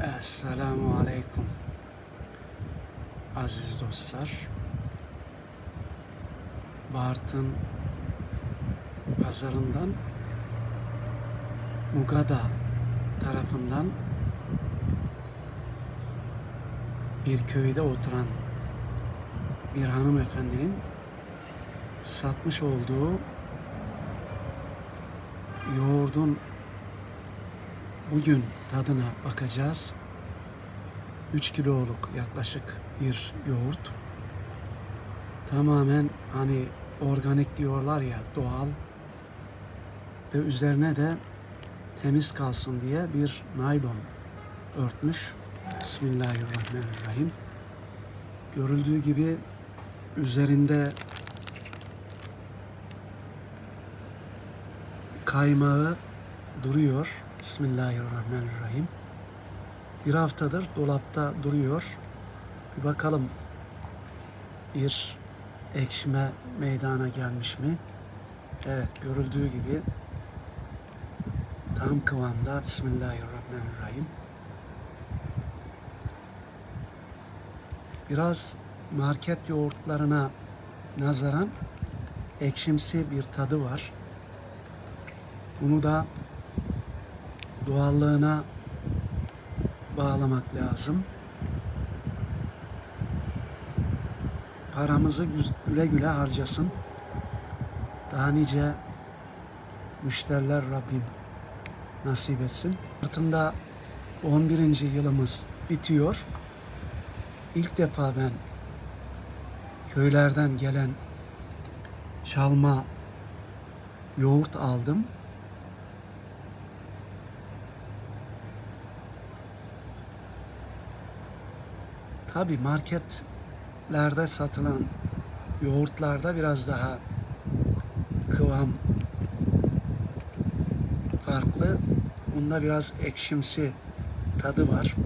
Esselamu Aleyküm. Aziz dostlar Bartın pazarından Mugada tarafından bir köyde oturan bir hanımefendinin satmış olduğu yoğurdun bugün tadına bakacağız. 3 kiloluk yaklaşık bir yoğurt. Tamamen hani organik diyorlar ya doğal ve üzerine de temiz kalsın diye bir naylon örtmüş. Bismillahirrahmanirrahim. Görüldüğü gibi üzerinde kaymağı duruyor. Bismillahirrahmanirrahim. Bir haftadır dolapta duruyor. Bir bakalım bir ekşime meydana gelmiş mi? Evet görüldüğü gibi tam kıvamda Bismillahirrahmanirrahim. Biraz market yoğurtlarına nazaran ekşimsi bir tadı var. Bunu da doğallığına bağlamak lazım. Paramızı güle güle harcasın. Daha nice müşteriler Rabbim nasip etsin. Sırtında 11. yılımız bitiyor. İlk defa ben köylerden gelen çalma yoğurt aldım. Tabi marketlerde satılan yoğurtlarda biraz daha kıvam farklı. Bunda biraz ekşimsi tadı var.